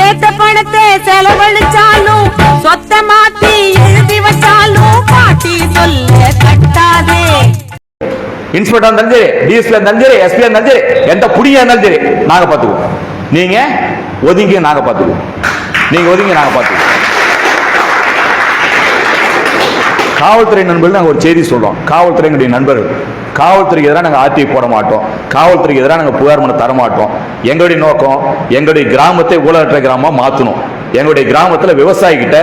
சேர்த்த பணத்தை செலவழிச்சாலும் சொத்த மாத்தி எழுதி வச்சாலும் பாட்டி சொல்ல கட்டாதே. இன்ஸ்பெக்டர் இருந்தாலும் சரி டிஎஸ்பி இருந்தாலும் சரி எஸ்பி இருந்தாலும் சரி எந்த புடியா இருந்தாலும் சரி நாங்க பாத்துக்குவோம். நீங்க ஒதுங்கி நாங்க பாத்துக்குவோம். நீங்க ஒதுங்கி நாங்க பாத்துக்குவோம். காவல்துறை நண்பர்கள் நாங்கள் ஒரு செய்தி சொல்றோம். காவல்துறையினுடைய நண்பர்கள். காவல்துறைக்கு எதிராக நாங்கள் ஆர்டி போட மாட்டோம். காவல்துறைக்கு எதிராக நாங்கள் புகார் மனு தர மாட்டோம். எங்களுடைய நோக்கம் எங்களுடைய கிராமத்தை ஊழலற்ற கிராமமாக மாற்றணும் எங்களுடைய கிராமத்தில் விவசாயிகிட்ட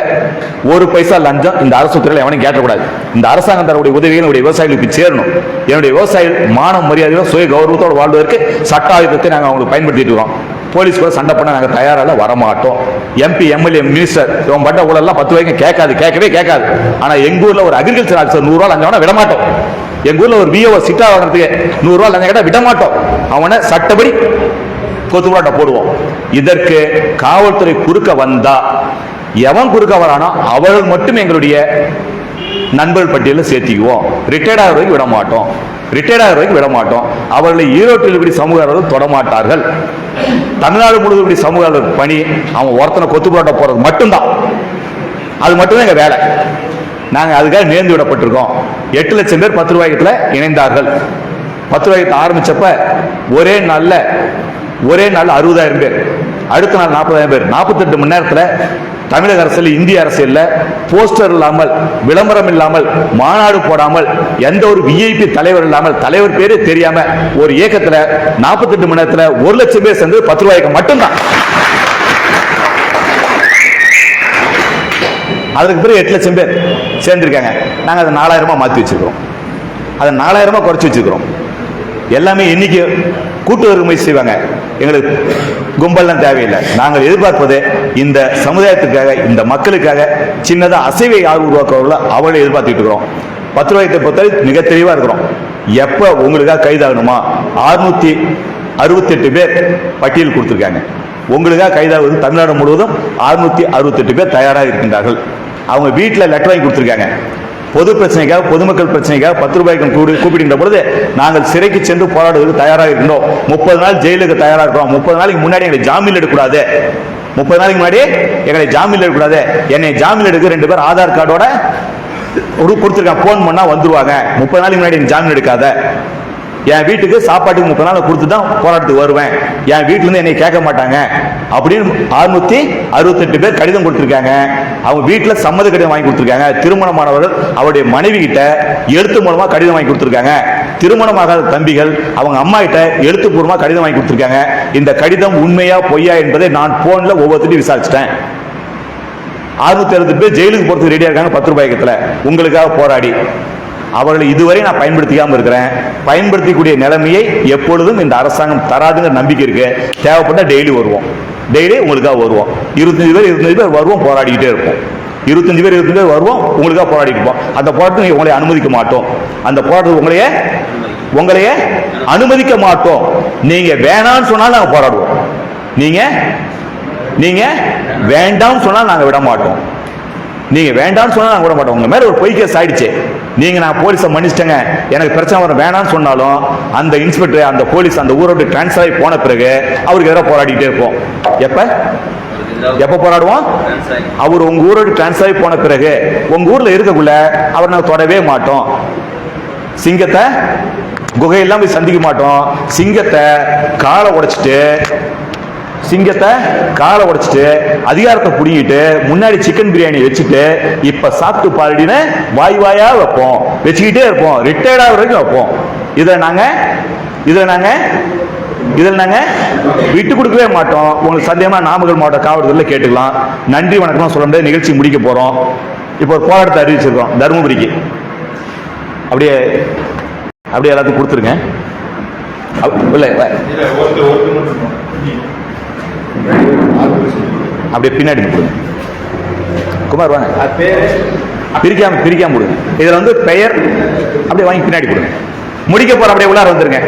ஒரு பைசா லஞ்சம் இந்த அரசு துறையில் எவனையும் கேட்கக்கூடாது இந்த அரசாங்கம் தரக்கூடிய உதவிகள் என்னுடைய விவசாயிகளுக்கு சேரணும். என்னுடைய விவசாயிகள் மானம் மரியாதையோட சுய கௌரவத்தோடு வாழ்வதற்கு சட்ட ஆயுதத்தை நாங்கள் அவங்களுக்கு பயன்படுத்திட்டு இருக்கோம். போலீஸ் கூட சண்டை பண்ண நாங்கள் தயாராக வரமாட்டோம். எம்பி எம்எல்ஏ மினிஸ்டர் இவன் பட்ட ஊழல்லாம் பத்து வரைக்கும் கேட்காது கேட்கவே கேட்காது. ஆனால் எங்கள் ஊரில் ஒரு அக்ரிகல்ச்சர் ஆஃபீஸர் நூறுரூவா லஞ்சம் விடமாட்டோம். எங்கள் ஊரில் ஒரு பிஓ சிட்டா வாங்குறதுக்கு நூறுரூவா லஞ்சம் கேட்டால் விட மாட்டோம் அவனை சட்டப்படி கொத்துமுறாட்ட போடுவோம். இதற்கு காவல்துறை குறுக்க வந்தா எவன் குறுக்க வரானோ அவர்கள் மட்டும் எங்களுடைய நண்பர்கள் பட்டியலில் சேர்த்திக்குவோம். ரிட்டையர்ட் ஆகிற வரைக்கும் விட மாட்டோம் ரிட்டையர்ட் ஆகிற வரைக்கும் விட மாட்டோம். அவர்களை ஈரோட்டில் இப்படி சமூகர்கள் தொடமாட்டார்கள். தமிழ்நாடு முழுவதும் இப்படி சமூக பணி அவன் ஒருத்தனை கொத்து போராட்ட போறது மட்டும்தான். அது மட்டும்தான் எங்க வேலை. நாங்கள் அதுக்காக நேர்ந்து விடப்பட்டிருக்கோம். எட்டு லட்சம் பேர் பத்து ரூபாயத்தில் இணைந்தார்கள். பத்து ரூபாய்க்கு ஆரம்பித்தப்ப ஒரே நாளில் ஒரே நாள் அறுபதாயிரம் பேர். அடுத்த நாள் நாற்பதாயிரம் பேர். நாற்பத்தெட்டு மணி நேரத்தில் தமிழக அரசியல் இந்திய அரசியலில் போஸ்டர் இல்லாமல் விளம்பரம் இல்லாமல் மாநாடு போடாமல் எந்த ஒரு விஐபி தலைவர் இல்லாமல் தலைவர் பேரே தெரியாம ஒரு இயக்கத்தில் நாற்பத்தெட்டு மணி நேரத்தில் ஒரு லட்சம் பேர் சேர்ந்து பத்து ரூபாய்க்கு மட்டும்தான். அதுக்கு பிறகு எட்டு லட்சம் பேர் சேர்ந்திருக்காங்க. நாங்கள் அதை நாலாயிரமா மாற்றி வச்சுருக்கிறோம். அதை நாலாயிரமா குறைச்சி வச்சுருக்கிறோம். எல்லாமே இன்னைக்கு கூட்டு வறுமை செய்வாங்க. எங்களுக்கு கும்பல்லாம் தேவையில்லை. நாங்கள் எதிர்பார்ப்பது இந்த சமுதாயத்துக்காக இந்த மக்களுக்காக சின்னதாக அசைவை யார் உருவாக்குவார்களோ அவளை எதிர்பார்த்துட்டு இருக்கிறோம். பத்து ரூபாயத்தை பொறுத்தவரை மிக தெளிவாக இருக்கிறோம். எப்போ உங்களுக்காக கைதாகணுமா? அறுநூத்தி அறுபத்தெட்டு பேர் பட்டியல் கொடுத்துருக்காங்க. உங்களுக்காக கைதாகுவது தமிழ்நாடு முழுவதும் அறுநூத்தி அறுபத்தெட்டு பேர் தயாராக இருக்கின்றார்கள். அவங்க வீட்டில் லெட்டர் வாங்கி கொடுத்துருக்காங்க. பொது பிரச்சனைக்காக பொதுமக்கள் பிரச்சனைக்காக பத்து ரூபாய்க்கு கூடி கூப்பிடுகின்ற பொழுது நாங்கள் சிறைக்கு சென்று போராடுவதற்கு தயாராக இருக்கின்றோம் முப்பது நாள் ஜெயிலுக்கு தயாராக இருக்கிறோம் முப்பது நாளைக்கு முன்னாடி எங்களை ஜாமீன் எடுக்கக்கூடாது. முப்பது நாளைக்கு முன்னாடி எங்களை ஜாமீன் எடுக்கக்கூடாது. என்னை ஜாமீன் எடுக்க ரெண்டு பேர் ஆதார் கார்டோட கொடுத்துருக்கேன் கொடுத்துருக்கான் ஃபோன் பண்ணா வந்துருவாங்க. முப்பது நாளைக்கு முன்னாடி ஜாமீன் எடுக்காத. என் வீட்டுக்கு சாப்பாட்டுக்கு முப்பது நாள் கொடுத்து தான் போராட்டத்துக்கு வருவேன். என் வீட்டுல இருந்து என்னை கேட்க மாட்டாங்க. அப்படின்னு அறுநூத்தி அறுபத்தெட்டு பேர் கடிதம் கொடுத்துருக்காங்க. அவங்க வீட்டில் சம்மத கடிதம் வாங்கி கொடுத்துருக்காங்க. திருமணமானவர்கள் அவருடைய மனைவி கிட்ட எழுத்து மூலமா கடிதம் வாங்கி கொடுத்துருக்காங்க. திருமணமாகாத தம்பிகள் அவங்க அம்மா கிட்ட எழுத்துப்பூர்வமாக கடிதம் வாங்கி கொடுத்துருக்காங்க. இந்த கடிதம் உண்மையா பொய்யா என்பதை நான் போன்ல ஒவ்வொருத்தையும் விசாரிச்சிட்டேன். அறுநூத்தி அறுபது பேர் ஜெயிலுக்கு போறதுக்கு ரெடியா இருக்காங்க பத்து ரூபாய்க்கத்துல உங்களுக்காக போராடி. அவர்களை இதுவரை நான் பயன்படுத்திக்காமல் இருக்கிறேன். பயன்படுத்திக்கூடிய நிலைமையை எப்பொழுதும் இந்த அரசாங்கம் தராதுங்கிற நம்பிக்கை இருக்கு. தேவைப்பட்டால் டெய்லி வருவோம். டெய்லி உங்களுக்காக வருவோம். இருபத்தஞ்சு பேர் இருபத்தஞ்சு பேர் வருவோம் போராடிக்கிட்டே இருப்போம். இருபத்தஞ்சு பேர் இருபத்தஞ்சு பேர் வருவோம் உங்களுக்காக போராடிட்டு இருப்போம். அந்த போராட்டத்தை உங்களை அனுமதிக்க மாட்டோம். அந்த போராட்டத்தை உங்களையே உங்களையே அனுமதிக்க மாட்டோம். நீங்க வேணாம்னு சொன்னாலும் நாங்கள் போராடுவோம். நீங்க நீங்க வேண்டாம்னு சொன்னால் நாங்கள் விட மாட்டோம். நீங்க வேண்டாம்னு சொன்னால் நாங்கள் விட மாட்டோம். உங்க மேல ஒரு பொய் கேஸ் ஆயிடுச்சு. நீங்க நான் போலீஸை மன்னிச்சிட்டேங்க. எனக்கு பிரச்சனை வரும் வேணாம்னு சொன்னாலும் அந்த இன்ஸ்பெக்டர் அந்த போலீஸ் அந்த ஊரோட டிரான்ஸ்ஃபர் ஆகி போன பிறகு அவருக்கு எதிராக போராடிக்கிட்டே இருப்போம். எப்ப? எப்ப போராடுவோம்? அவர் உங்க ஊரோட டிரான்ஸ்ஃபர் ஆகி போன பிறகு உங்க ஊர்ல இருக்கக்குள்ள அவர் நாங்கள் தொடவே மாட்டோம். சிங்கத்தை குகையெல்லாம் போய் சந்திக்க மாட்டோம். சிங்கத்தை காலை உடைச்சிட்டு சிங்கத்தை காலை உடைச்சிட்டு அதிகாரத்தை புடிங்கிட்டு முன்னாடி சிக்கன் பிரியாணி வச்சுட்டு இப்ப சாப்பிட்டு பாருடின்னு வாய் வாயா வைப்போம். வச்சுக்கிட்டே இருப்போம். ரிட்டையர்ட் ஆகிற வரைக்கும் வைப்போம். இதை நாங்க இதை நாங்க இதில் நாங்கள் விட்டு கொடுக்கவே மாட்டோம். உங்களுக்கு சத்தியமா நாமக்கல் மாவட்ட காவல்துறையில் கேட்டுக்கலாம். நன்றி வணக்கம் சொல்ல முடியாது. நிகழ்ச்சி முடிக்க போகிறோம் இப்போ ஒரு போராட்டத்தை அறிவிச்சிருக்கோம். தருமபுரிக்கு. அப்படியே அப்படியே எல்லாத்துக்கும் கொடுத்துருங்க. இல்லை. அப்படியே பின்னாடி கொடுங்க குமார் வாங்க. பிரிக்காம பிரிக்காம கொடுங்க இதுல வந்து பெயர் அப்படியே வாங்கி பின்னாடி கொடுங்க முடிக்க போற அப்படியே உள்ளார வந்துருங்க.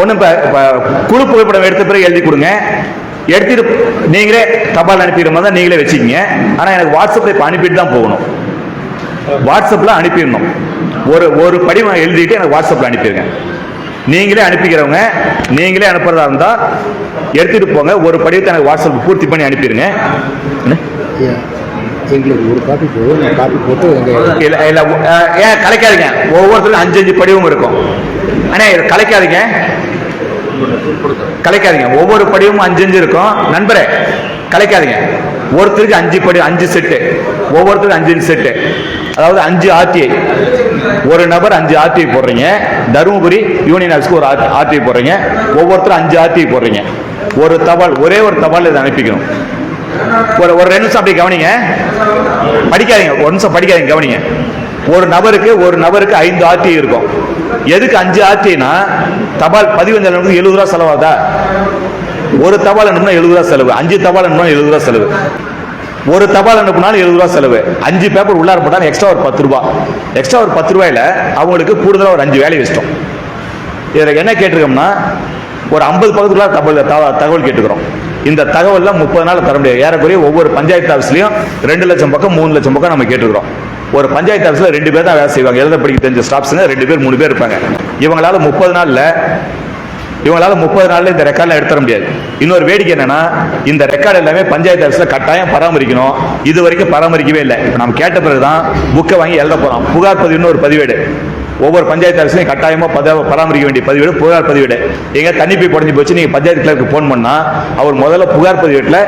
ஒன்றும் இப்போ குழு புகைப்படம் எடுத்த பிறகு எழுதி கொடுங்க. எடுத்துட்டு நீங்களே தபால் அனுப்பிடுற மாதிரி தான் நீங்களே வச்சுக்கிங்க. ஆனால் எனக்கு வாட்ஸ்அப்பில் இப்போ அனுப்பிட்டு தான் போகணும். வாட்ஸ்அப்பில் அனுப்பிடணும். ஒரு ஒரு படிவம் எழுதிட்டு எனக்கு வாட்ஸ்அப்பில் அனுப்பிடுங்க. நீங்களே அனுப்பிக்கிறவங்க நீங்களே அனுப்புறதா இருந்தா எடுத்துட்டு போங்க. ஒரு படிவத்தை எனக்கு வாட்ஸ்அப் பூர்த்தி பண்ணி அனுப்பிடுங்க. எங்களுக்கு ஒரு காப்பி போதும் நான் காப்பி போட்டு இல்ல இல்ல ஏன் கலைக்காதீங்க. ஒவ்வொருத்தருக்கும் அஞ்சு அஞ்சு படிவம் இருக்கும். அண்ணே இதை கலைக்காதீங்க. கலைக்காதீங்க. ஒவ்வொரு படிவமும் அஞ்சு அஞ்சு இருக்கும். நண்பரே கலைக்காதீங்க. ஒருத்தருக்கு அஞ்சு படி அஞ்சு செட்டு ஒவ்வொருத்தருக்கும் அஞ்சு அஞ்சு செட்டு அதாவது அஞ்சு ஆர்டிஐ. ஒரு நபர் அஞ்சு ஆர்டிஐ போடுறீங்க. தருமபுரி யூனியன் ஆஃபீஸ்க்கு ஒரு ஆர்டிஐ போடுறீங்க. ஒவ்வொருத்தரும் அஞ்சு ஆர்டிஐ போடுறீங்க. ஒரு தபால் ஒரே ஒரு தபால் இதை அனுப்பிக்கணும். ஒரு ஒரு ரெண்டு நிமிஷம் அப்படி கவனிங்க. படிக்காதீங்க. ஒரு நிமிஷம் படிக்காதீங்க கவனிங்க. ஒரு நபருக்கு ஒரு நபருக்கு ஐந்து ஆர்டி இருக்கும். எதுக்கு அஞ்சு ஆர்டினா தபால் பதிவஞ்சு எழுபது ரூபா செலவாதா? ஒரு தபால் அனுப்புனா எழுபது ரூபா செலவு. அஞ்சு தபால் அனுப்புனா எழுபது ரூபா செலவு. ஒரு தபால் அனுப்புனாலும் எழுபது ரூபா செலவு. அஞ்சு பேப்பர் உள்ளார போட்டாலும் எக்ஸ்ட்ரா ஒரு பத்து ரூபா. எக்ஸ்ட்ரா ஒரு பத்து ரூபாயில அவங்களுக்கு கூடுதலாக ஒரு அஞ்சு வேலை வச்சிட்டோம். இதில் என்ன கேட்டிருக்கோம்னா ஒரு ஐம்பது பக்கத்துக்குள்ள தகவல் தகவல் கேட்டுக்கிறோம். இந்த தகவல்லாம் முப்பது நாள் தர முடியாது. ஏறக்குறைய ஒவ்வொரு பஞ்சாயத்து ஆஃபீஸ்லையும் ரெண்டு லட்சம் பக்கம் மூணு லட்சம் பக்கம் நம்ம கேட்டுக்கிறோம். ஒரு பஞ்சாயத்து ஆஃபீஸில் ரெண்டு பேர் தான் வேலை செய்வாங்க. எழுத படிக்க தெரிஞ்ச ஸ்டாஃப்ஸுங்க ரெண்டு பேர் மூணு பேர் இருப்பாங்க. இவங்களால முப்பது நாளில் இவங்களால முப்பது நாள்ல இந்த ரெக்கார்ட்ல எடுத்துட முடியாது. இன்னொரு வேடிக்கை என்னன்னா இந்த ரெக்கார்டு எல்லாமே பஞ்சாயத்து ஆஃபீஸ்ல கட்டாயம் பராமரிக்கணும். இது வரைக்கும் பராமரிக்கவே இல்லை. இப்போ நம்ம கேட்ட பிறகுதான் புக்கை வாங்கி எழுத போறோம். புகார் பதிவுன்னு ஒரு பதிவேடு. ஒவ்வொரு பஞ்சாயத்து ஆஃபீஸ்லையும் கட்டாயமா பத பராமரிக்க வேண்டிய பதிவேடு புகார் பதிவேடு. எங்க தண்ணி போய் குறைஞ்சி போச்சு. நீங்க பஞ்சாயத்து கிளர்க்கு ஃபோன் பண்ணா அவர் முதல்ல புகார் பதிவேட்டில்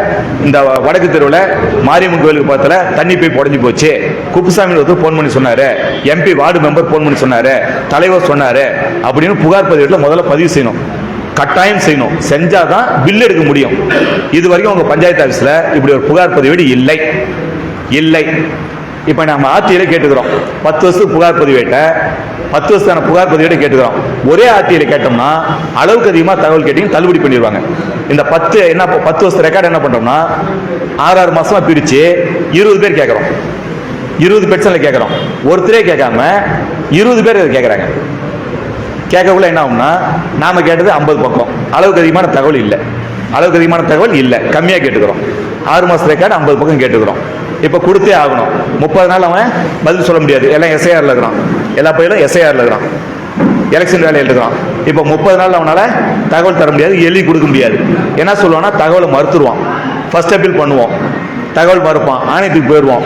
இந்த வடக்கு தெருவில் மாரியம்மன் கோயிலுக்கு பக்கத்தில் தண்ணி போய் உடஞ்சி போச்சு. குப்புசாமி ஒருத்தர் ஃபோன் பண்ணி சொன்னாரு. எம்பி வார்டு மெம்பர் ஃபோன் பண்ணி சொன்னாரு. தலைவர் சொன்னாரு. அப்படின்னு புகார் பதிவேட்டில் முதல்ல பதிவு செய்யணும். கட்டாயம் செய்யணும். செஞ்சாதான் பில் எடுக்க முடியும். இது வரைக்கும் உங்க பஞ்சாயத்து ஆஃபீஸில் இப்படி ஒரு புகார் பதிவேடு இல்லை. இல்லை. இப்போ நம்ம ஆட்சியில கேட்டுக்கிறோம். பத்து வருஷத்துக்கு புகார் பதிவேட்டை பத்து வருஷத்தான புகார் பதிவேட்டை கேட்டுக்கிறோம். ஒரே ஆட்சியில கேட்டோம்னா அளவுக்கு அதிகமாக தகவல் கேட்டீங்க தள்ளுபடி பண்ணிடுவாங்க. இந்த பத்து என்ன பத்து வருஷத்து ரெக்கார்டு என்ன பண்றோம்னா ஆறு ஆறு மாசமா பிரிச்சு இருபது பேர் கேட்குறோம். இருபது பெர்சன்ட்ல கேட்குறோம். ஒருத்தரே கேட்காம இருபது பேர் கேட்குறாங்க. கேட்கக்குள்ள என்ன ஆகும்னா நாம கேட்டது ஐம்பது பக்கம். அளவுக்கு அதிகமான தகவல் இல்லை. அளவுக்கு அதிகமான தகவல் இல்லை. கம்மியாக கேட்டுக்கிறோம். ஆறு மாசம் ரெக்கார்டு ஐம்பது பக்கம் கேட்டுக்கிறோம். இப்போ கொடுத்தே ஆகணும். முப்பது நாள் அவன் பதில் சொல்ல முடியாது. எல்லாம் எஸ்ஐஆர்ல இருக்கிறான். எல்லா பயிலும் எஸ்ஐஆர்ல இருக்கிறான். எலெக்ஷன் வேலையில் இருக்கிறான். இப்போ முப்பது நாள் அவனால தகவல் தர முடியாது. எழுதி கொடுக்க முடியாது. என்ன சொல்லுவான்னா தகவலை மறுத்துருவான். ஃபர்ஸ்ட் அப்பீல் பண்ணுவோம். தகவல் மறுப்பான். ஆணையத்துக்கு போயிடுவோம்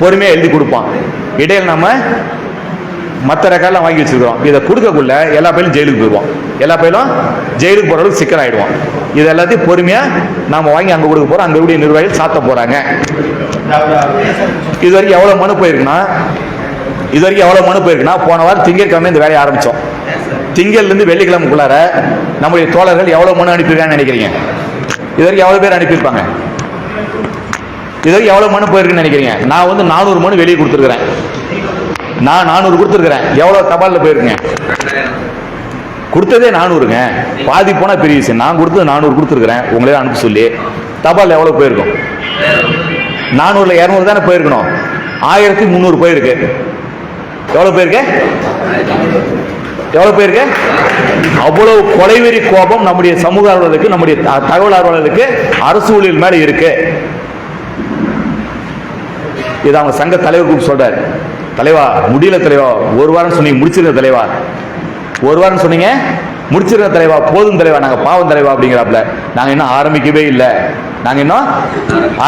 பொறுமையாக எழுதி கொடுப்பான். இடையில் நம்ம மற்ற ரெக்கார்ட்லாம் வாங்கி வச்சுருக்கிறோம். இதை கொடுக்கக்குள்ள எல்லா பயிலும் ஜெயிலுக்கு போயிடுவோம் எல்லா பயிலும் ஜெயிலுக்கு போகிற அளவுக்கு சிக்கல் ஆகிடுவோம் இது எல்லாத்தையும் பொறுமையாக நாம் வாங்கி அங்கே கொடுக்க போகிறோம் அங்கே கூடிய நிர்வாகிகள் சாத்த போகிறாங்க இது வரைக்கும் எவ்வளோ மனு போயிருக்குன்னா இது வரைக்கும் எவ்வளோ மனு போயிருக்குன்னா போன வாரம் திங்கட்கிழமை இந்த வேலையை ஆரம்பித்தோம் திங்கள்லேருந்து வெள்ளிக்கிழமைக்குள்ளார நம்முடைய தோழர்கள் எவ்வளோ மனு அனுப்பியிருக்காங்கன்னு நினைக்கிறீங்க? இது வரைக்கும் எவ்வளோ பேர் அனுப்பியிருப்பாங்க? இது வரைக்கும் எவ்வளோ மனு போயிருக்குன்னு நினைக்கிறீங்க? நான் வந்து நானூறு மனு வெளியே கொடுத்துருக்குறேன். நான் நானூறு கொடுத்துருக்குறேன். எவ்வளோ தபாலில் போயிருக்கேன் கொடுத்ததே நானூறுங்க. பாதி போனால் பெரிய விஷயம். நான் கொடுத்தது நானூறு கொடுத்துருக்குறேன். உங்களே அனுப்ப சொல்லி. தபால் எவ்வளோ போயிருக்கும்? நானூறில் இரநூறு தானே போயிருக்கணும். ஆயிரத்தி முந்நூறு போயிருக்கு. எவ்வளோ போயிருக்கு? எவ்வளோ போயிருக்கு? அவ்வளவு கொலைவெறி கோபம் நம்முடைய சமூக ஆர்வலருக்கு நம்முடைய த- தகவல் ஆர்வலருக்கு அரசு ஊழியர் மேலே இருக்கு. இது அவங்க சங்க தலைவர் கூப்பிட்டு சொல்றாரு. தலைவா முடியல தலைவா. ஒரு வாரம் சொன்னீங்க முடிச்சிருந்த தலைவா. ஒரு வாரம் சொன்னீங்க முடிச்சிருந்த தலைவா. போதும் தலைவா. நாங்க பாவம் தலைவா அப்படிங்கிறாப்ல. நாங்க இன்னும் ஆரம்பிக்கவே இல்லை. நாங்க இன்னும்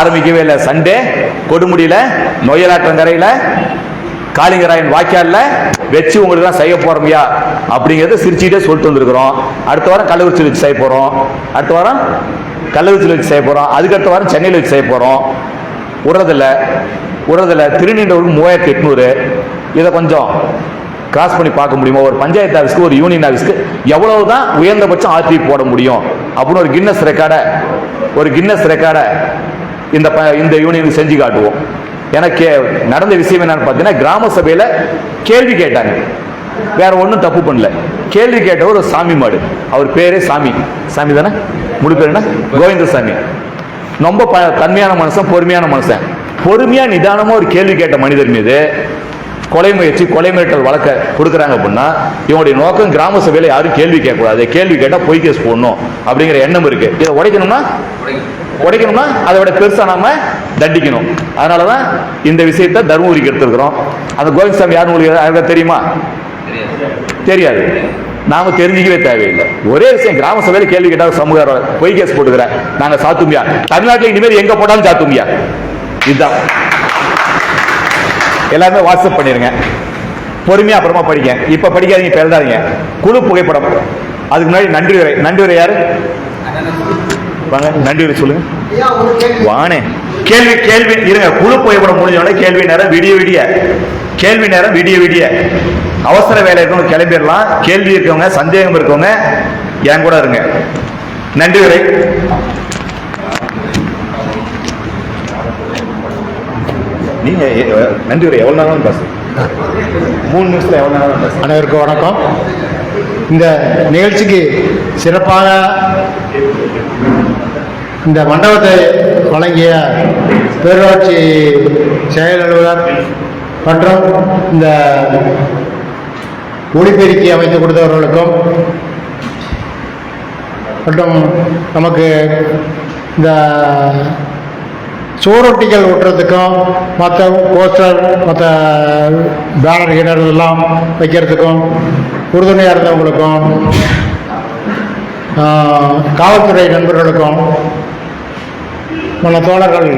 ஆரம்பிக்கவே இல்லை. சண்டே கொடுமுடியில நொயலாற்றங்கரையில் காளிங்கராயன் வாய்க்காலில் வச்சு உங்களுக்கு தான் செய்ய போறோம்யா அப்படிங்கறத சிரிச்சுட்டே சொல்லிட்டு வந்திருக்கிறோம். அடுத்த வாரம் கள்ளக்குறிச்சியில் வச்சு செய்ய போறோம். அடுத்த வாரம் கள்ளக்குறிச்சியில் வச்சு செய்ய போறோம். அதுக்கு அடுத்த வாரம் சென்னையில் வச்சு செய்ய போறோம். விடுறதில்ல விடுறதில்ல திருநீண்டவருக்கு மூவாயிரத்தி எட்நூறு. இதை கொஞ்சம் கிராஸ் பண்ணி பார்க்க முடியுமா? ஒரு பஞ்சாயத்து ஆஃபீஸ்க்கு ஒரு யூனியன் ஆஃபீஸ்க்கு எவ்வளவு தான் உயர்ந்தபட்சம் ஆர்டி போட முடியும்? அப்படின்னு ஒரு கின்னஸ் ரெக்கார்டை ஒரு கின்னஸ் ரெக்கார்டை இந்த ப- இந்த யூனியனுக்கு செஞ்சு காட்டுவோம். எனக்கு நடந்த விஷயம் என்னன்னு பார்த்தீங்கன்னா கிராம சபையில் கேள்வி கேட்டாங்க. வேற ஒன்றும் தப்பு பண்ணல. கேள்வி கேட்டவர் ஒரு சாமி மாடு. அவர் பேரே சாமி. சாமி தானே? முழு பேர் என்ன? கோவிந்தசாமி. ரொம்ப ப தன்மையான மனுஷன் பொறுமையான மனுஷன். பொறுமையா நிதானமா ஒரு கேள்வி கேட்ட மனிதர் மீது கொலை முயற்சி கொலை மிரட்டல் வழக்க கொடுக்குறாங்க அப்படின்னா இவங்களுடைய நோக்கம் கிராம சபையில் யாரும் கேள்வி கேட்கக்கூடாது. கேள்வி கேட்டால் பொய் கேஸ் போடணும் அப்படிங்கிற எண்ணம் இருக்கு. இதை உடைக்கணும்னா? உடைக்கணும்னா? அதை விட பெருசாக நாம தண்டிக்கணும். அதனாலதான் இந்த விஷயத்தை தருமபுரிக்கு எடுத்துருக்குறோம். அந்த கோவிந்தசாமி யாரும் உங்களுக்கு தெரியுமா? தெரியாது. நாம தெரிஞ்சிக்கவே தேவையில்லை. ஒரே விஷயம் கிராம சபையில் கேள்வி கேட்டால் சமூக பொய் கேஸ் போட்டுக்கிறேன். நாங்கள் சாத்துமியா தமிழ்நாட்டில் இனிமேல் எங்கே போட்டாலும் சாத்துமியா இதுதான். எல்லாருமே வாட்ஸ்அப் பண்ணிருங்க. பொறுமையா அப்புறமா படிங்க. இப்ப படிக்காதீங்க இப்ப எழுதாதீங்க. குழு புகைப்படம். அதுக்கு முன்னாடி நன்றி உரை. நன்றி உரை யாரு? வாங்க நன்றி உரை சொல்லுங்க. வானே கேள்வி கேள்வி. இருங்க குழு புகைப்படம் முடிஞ்சோட கேள்வி நேரம் விடிய விடிய கேள்வி நேரம் விடிய விடிய அவசர வேலை இருக்கவங்க கிளம்பிடலாம். கேள்வி இருக்கவங்க சந்தேகம் இருக்கவங்க என் கூட இருங்க. நன்றி உரை. நீங்கள் நன்றி ஒரு எவ்வளோ நேரம் பஸ் மூணு நிமிஷத்தில் எவ்வளோ நேரம் பஸ் அனைவருக்கும் வணக்கம். இந்த நிகழ்ச்சிக்கு சிறப்பாக இந்த மண்டபத்தை வழங்கிய பேரூராட்சி செயல் அலுவலர் மற்றும் இந்த ஒளிபெருக்கி அமைத்து கொடுத்தவர்களுக்கும் மற்றும் நமக்கு இந்த சுவரொட்டிகள் ஒட்டுறதுக்கும் மற்ற போஸ்டர் மற்ற பேனர் கீனர் எல்லாம் வைக்கிறதுக்கும் உறுதுணையாக இருந்தவங்களுக்கும் காவல்துறை நண்பர்களுக்கும் மன தோழர்கள்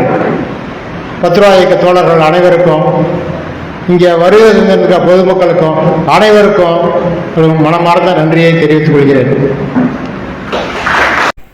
பத்து ரூபாய் இயக்க தோழர்கள் அனைவருக்கும் இங்கே வருகை தந்திருக்க பொதுமக்களுக்கும் அனைவருக்கும் மனமார்ந்த நன்றியை தெரிவித்துக் கொள்கிறேன்.